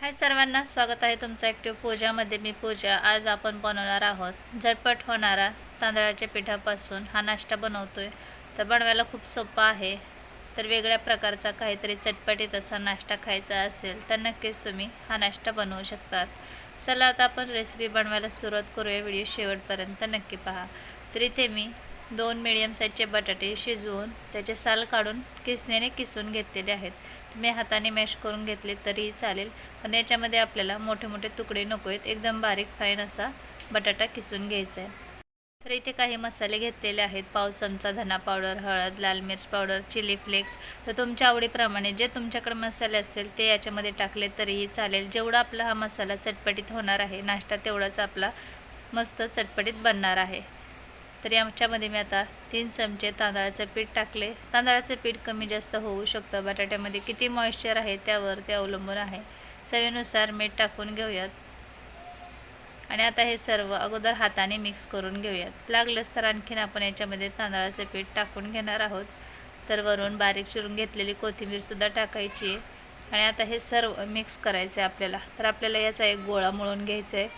हाय सर्वांना स्वागत आहे तुमचं ॲक्टिव्ह पूजामध्ये मी पूजा. आज आपण बनवणार आहोत झटपट होणारा तांदळाच्या पिठापासून हा नाश्ता बनवतो आहे तर बनवायला खूप सोपा आहे. तर वेगळ्या प्रकारचा काहीतरी चटपटीत असा नाश्ता खायचा असेल तर नक्कीच तुम्ही हा नाश्ता बनवू शकतात. चला आता आपण रेसिपी बनवायला सुरुवात करूया. व्हिडिओ शेवटपर्यंत नक्की पहा. तर इथे मी दोन मिडियम साईजचे बटाटे शिजवून त्याचे साल काढून किसनेने किसून घेतलेले आहेत. तुम्ही हाताने मॅश करून घेतले तरीही चालेल पण याच्यामध्ये आपल्याला मोठे मोठे तुकडे नको आहेत. एकदम बारीक फाईन असा बटाटा किसून घ्यायचा आहे. तर इथे काही मसाले घेतलेले आहेत. पाव चमचा धना पावडर हळद लाल मिर्च पावडर चिली फ्लेक्स तर तुमच्या आवडीप्रमाणे जे तुमच्याकडे मसाले असेल ते याच्यामध्ये टाकले तरीही चालेल. जेवढा आपला हा मसाला चटपटीत होणार आहे नाश्ता तेवढाच आपला मस्त चटपटीत बनणार आहे. तर याच्यामध्ये मी आता तीन चमचे तांदळाचं पीठ टाकले. तांदळाचं पीठ कमी जास्त होऊ शकतं. बटाट्यामध्ये किती मॉइश्चर आहे त्यावर ते अवलंबून आहे. चवीनुसार मीठ टाकून घेऊयात. आणि आता हे सर्व अगोदर हाताने मिक्स करून घेऊयात. लागलंच तर आणखीन आपण याच्यामध्ये तांदळाचं पीठ टाकून घेणार आहोत. तर वरून बारीक चिरून घेतलेली कोथिंबीरसुद्धा टाकायची. आहे आणि आता हे सर्व मिक्स करायचं आहे आपल्याला. तर आपल्याला याचा एक गोळा मळून घ्यायचा आहे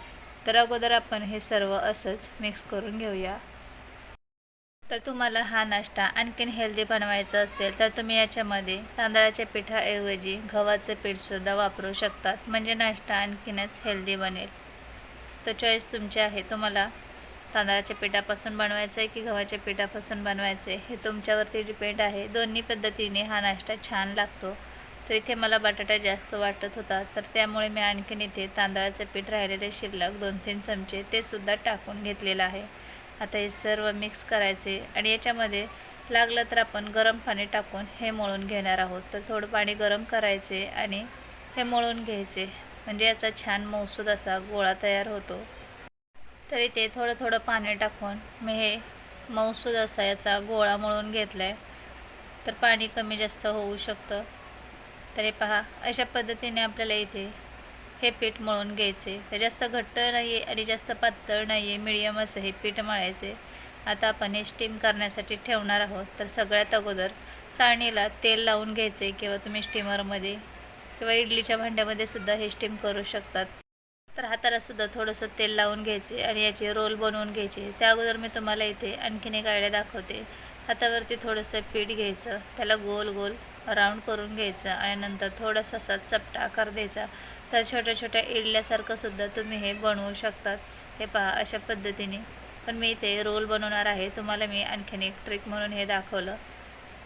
तर अगोदर आपण हे सर्व असंच मिक्स करून घेऊया. तर तुम्हाला हा नाश्ता आणखीन हेल्दी बनवायचा असेल तर तुम्ही याच्यामध्ये तांदळाच्या पिठाऐवजी गव्हाचं पीठसुद्धा वापरू शकतात. म्हणजे नाश्ता आणखीनच हेल्दी बनेल. तर चॉईस तुमची आहे. तुम्हाला तांदळाच्या पिठापासून बनवायचं आहे की गव्हाच्या पिठापासून बनवायचं आहे हे तुमच्यावरती डिपेंड आहे. दोन्ही पद्धतीने हा नाश्ता छान लागतो. तर इथे मला बटाटा जास्त वाटत होता तर त्यामुळे मी आणखीन इथे तांदळाचं पीठ राहिलेले शिल्लक दोन तीन चमचे ते सुद्धा टाकून घेतलेलं आहे. आता हे सर्व मिक्स करायचे आणि याच्यामध्ये लागलं तर आपण गरम पाणी टाकून हे मळून घेणार आहोत. तर थोडं पाणी गरम करायचे आणि हे मळून घ्यायचे. म्हणजे याचा छान मौसूद असा गोळा तयार होतो. तर इथे थोडं थोडं पाणी टाकून मी हे मौसूद असा याचा गोळा मळून घेतला आहे तर पाणी कमी जास्त होऊ शकतं. तर हे पहा अशा पद्धतीने आपल्याला इथे हे पीठ मळून घ्यायचे. ते जास्त घट्ट नाही आहे आणि जास्त पातळ नाही आहे मिडियम असं हे पीठ मळायचे. आता आपण हे स्टीम करण्यासाठी ठेवणार आहोत. तर सगळ्यात अगोदर चाळणीला तेल लावून घ्यायचे किंवा तुम्ही स्टीमरमध्ये किंवा इडलीच्या भांड्यामध्ये सुद्धा हे स्टीम करू शकतात. तर हाताला सुद्धा थोडंसं तेल लावून घ्यायचे आणि याचे रोल बनवून घ्यायचे. त्या अगोदर मी तुम्हाला इथे आणखीन एक आयडिया दाखवते. हातावरती थोडंसं पीठ घ्यायचं. त्याला गोल गोल राऊंड करून घ्यायचं आणि नंतर थोडासा असा चपटा आकार द्यायचा. तर छोट्या छोट्या इडल्यासारखं सुद्धा तुम्ही हे बनवू शकतात. हे पहा अशा पद्धतीने. पण मी इथे रोल बनवणार आहे. तुम्हाला मी आणखीन एक ट्रिक म्हणून हे दाखवलं.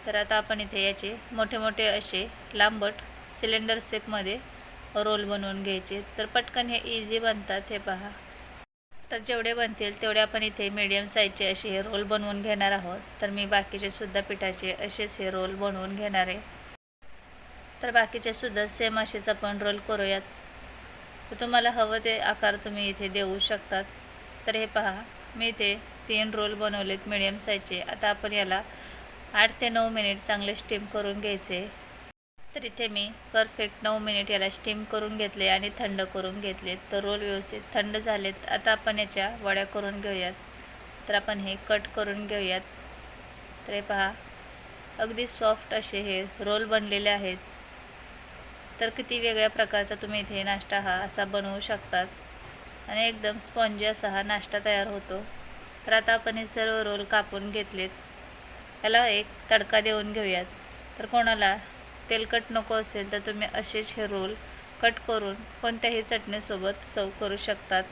तर आता आपण इथे याचे मोठे मोठे असे लांबट सिलेंडर शेपमध्ये रोल बनवून घ्यायचे. तर पटकन हे इझी बनतात. हे पहा. तर जेवढे बनतील तेवढे आपण इथे मीडियम साईजचे असे हे रोल बनवून घेणार आहोत. तर मी बाकीचे सुद्धा पिठाचे असेच हे रोल बनवून घेणार आहे. तर बाकीचे सुद्धा सेम असेच आपण रोल करूयात. तर तुम्हाला हवं ते आकार तुम्ही इथे देऊ शकतात. तर हे पहा मी इथे तीन रोल बनवलेत मीडियम साईजचे आता आपण याला आठ ते नऊ मिनिट चांगले स्टीम करून घ्यायचे. तर इथे मी परफेक्ट नऊ मिनिट याला स्टीम करून घेतले आणि थंड करून घेतले. तर रोल व्यवस्थित थंड झालेत. आता आपण याच्या वड्या करून घेऊयात. तर आपण हे कट करून घेऊयात. तर हे पहा. अगदी सॉफ्ट असे हे रोल बनलेले आहेत. तर किती वेगळ्या प्रकारचा तुम्ही इथे नाश्ता हा असा बनवू शकतात. आणि एकदम स्पॉन्जी असा हा नाश्ता तयार होतो. तर आता आपण हे सर्व रोल कापून घेतलेत. याला एक तडका देऊन घेऊयात. तर कोणाला तेलकट नको असेल तर तुम्ही असेच हे रोल कट करून कोणत्याही चटणीसोबत सर्व करू शकतात.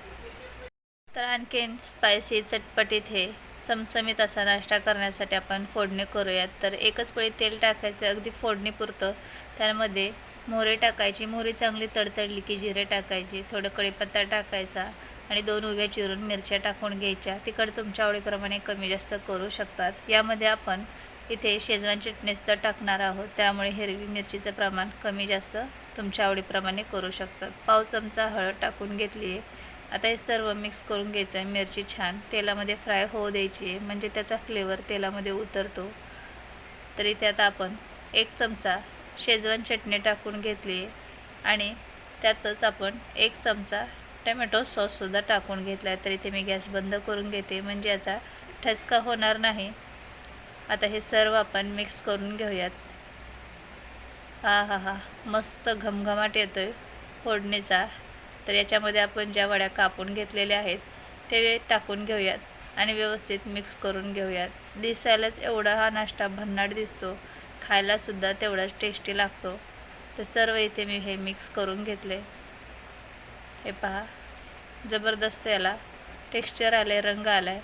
तर आणखीन स्पायसी चटपटीत हे चमचमीत असा नाश्ता करण्यासाठी आपण फोडणी करूयात. तर एकच पळी तेल टाकायचं अगदी फोडणीपुरतं. त्यामध्ये मोहरी टाकायची मोहरी चांगली तडतडली की जिरे टाकायची थोडं कढीपत्ता टाकायचा आणि दोन उभ्या चिरून मिरच्या टाकून घ्यायच्या. तिकड तुमच्या आवडीप्रमाणे कमी जास्त करू शकतात. यामध्ये आपण इथे शेजवान चटणीसुद्धा टाकणार आहोत. त्यामुळे हिरवी मिरचीचं प्रमाण कमी जास्त तुमच्या आवडीप्रमाणे करू शकतात. पाव चमचा हळद टाकून घेतली आहे. आता हे सर्व मिक्स करून घ्यायचं आहे. मिरची छान तेलामध्ये फ्राय होऊ द्यायची आहे. म्हणजे त्याचा फ्लेवर तेलामध्ये उतरतो. तरी त्यात आपण एक चमचा शेजवान चटणी टाकून घेतली आहे. आणि त्यातच आपण एक चमचा टमॅटो सॉससुद्धा टाकून घेतला आहे. तर इथे मी गॅस बंद करून घेते. म्हणजे याचा ठसका होणार नाही. आता हे सर्व आपण मिक्स करून घेऊयात. हा हा हा. मस्त घमघमाट येतो आहे फोडणीचा. तर याच्यामध्ये आपण ज्या वड्या कापून घेतलेल्या आहेत ते टाकून घेऊयात आणि व्यवस्थित मिक्स करून घेऊयात. दिसायलाच एवढा हा नाश्ता भन्नाट दिसतो. खायलासुद्धा तेवढाच टेस्टी लागतो. तर सर्व इथे मी हे मिक्स करून घेतले. हे पहा. जबरदस्त याला. टेक्स्चर आलं रंग आला आहे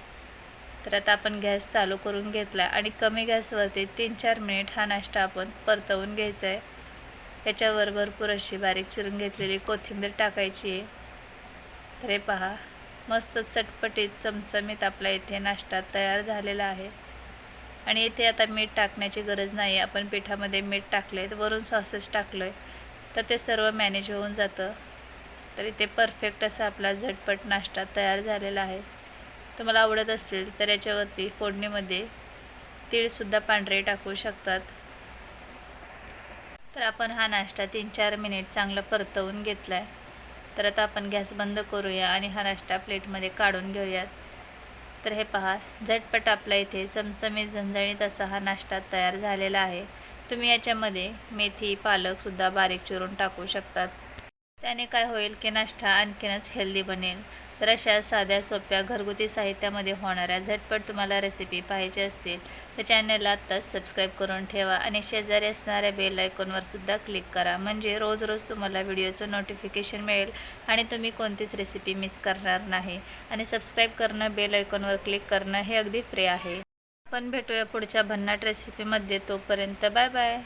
तर आता आपण गॅस चालू करून घेतला आणि कमी गॅसवरती तीन चार मिनिट हा नाश्ता आपण परतवून घ्यायचा आहे. याच्यावर भरपूर अशी बारीक चिरून घेतलेली कोथिंबीर टाकायची आहे. तर हे पहा मस्त चटपटीत चमचमीत आपला इथे नाश्ता तयार झालेला आहे. आणि इथे आता मीठ टाकण्याची गरज नाही आपण पिठामध्ये मीठ टाकले वरून सॉसेस टाकलं आहे तर ते सर्व मॅनेज होऊन जातं. तर इथे परफेक्ट असा आपला झटपट नाश्ता तयार झालेला आहे. तुम्हाला आवडत असेल तर याच्यावरती फोडणीमध्ये तीळसुद्धा पांढरे टाकू शकतात. तर आपण हा नाश्ता तीन चार मिनिट चांगलं परतवून घेतला आहे तर आता आपण गॅस बंद करूया आणि हा नाश्ता प्लेटमध्ये काढून घेऊयात. तर हे पहा झटपट आपला इथे चमचमीत झणझणीत असा हा नाश्ता तयार झालेला आहे. तुम्ही याच्यामध्ये मेथी पालकसुद्धा बारीक चिरून टाकू शकतात. त्याने काय होईल की नाश्ता आणखीनच हेल्दी बनेल. तर अशा साध्या सोप्या घरगुती साहित्यामध्ये होणाऱ्या झटपट तुम्हाला रेसिपी पाहिजे असतील तर चॅनलला आत्ताच सबस्क्राईब करून ठेवा आणि शेजारी असणाऱ्या बेल आयकॉनवर सुद्धा क्लिक करा. म्हणजे रोज रोज तुम्हाला व्हिडिओचं नोटिफिकेशन मिळेल आणि तुम्ही कोणतीच रेसिपी मिस करणार नाही. आणि सबस्क्राईब करणं बेल आयकॉनवर क्लिक करणं हे अगदी फ्री आहे. पण भेटूया पुढच्या भन्नाट रेसिपीमध्ये तोपर्यंत बाय बाय